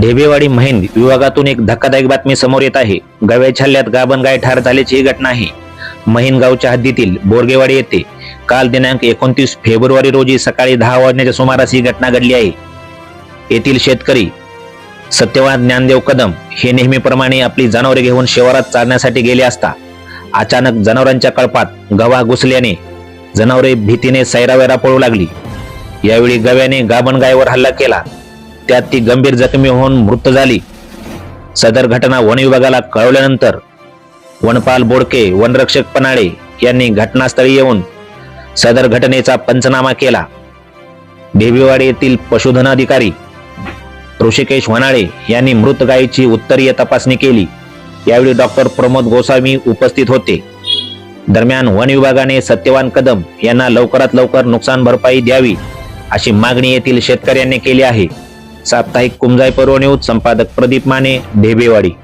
ढेबेवाडी महिंद विभागातून एक धक्कादायक बातमी समोर येत आहे. गव्याच्या हल्ल्यात गाभण गाय ठार झाल्याची ही घटना आहे. महिंद गावच्या हद्दीतील बोरगेवाडी येथे काल दिनांक एकोणतीस फेब्रुवारी रोजी सकाळी दहा वाजण्याच्या सुमारास ही घटना घडली आहे. येथील शेतकरी सत्यवान ज्ञानदेव कदम हे नेहमीप्रमाणे आपली जनावरे घेऊन शिवारात चालण्यासाठी गेले असता अचानक जनावरांच्या कळपात गवा घुसल्याने जनावरे भीतीने सैरावेरा पळू लागली. यावेळी गव्याने गाभण गायवर हल्ला केला. त्यात ती गंभीर जखमी होऊन मृत झाली. सदर घटना वन विभागाला कळवल्यानंतर वनपाल बोडके वनरक्षक पनाळे यांनी घटनास्थळी येऊन सदर घटनेचा पंचनामा केला. ढेबेवाडी येथील पशुधन अधिकारी ऋषिकेश वनाळे यांनी मृत गायीची उत्तरीय तपासणी केली. यावेळी डॉक्टर प्रमोद गोस्वामी उपस्थित होते. दरम्यान वन विभागाने सत्यवान कदम यांना लवकरात लवकर नुकसान भरपाई द्यावी अशी मागणी येथील शेतकऱ्यांनी केली आहे. साप्ताहिक कुमजाई पर्व न्यूज संपादक प्रदीप माने ढेबेवाडी.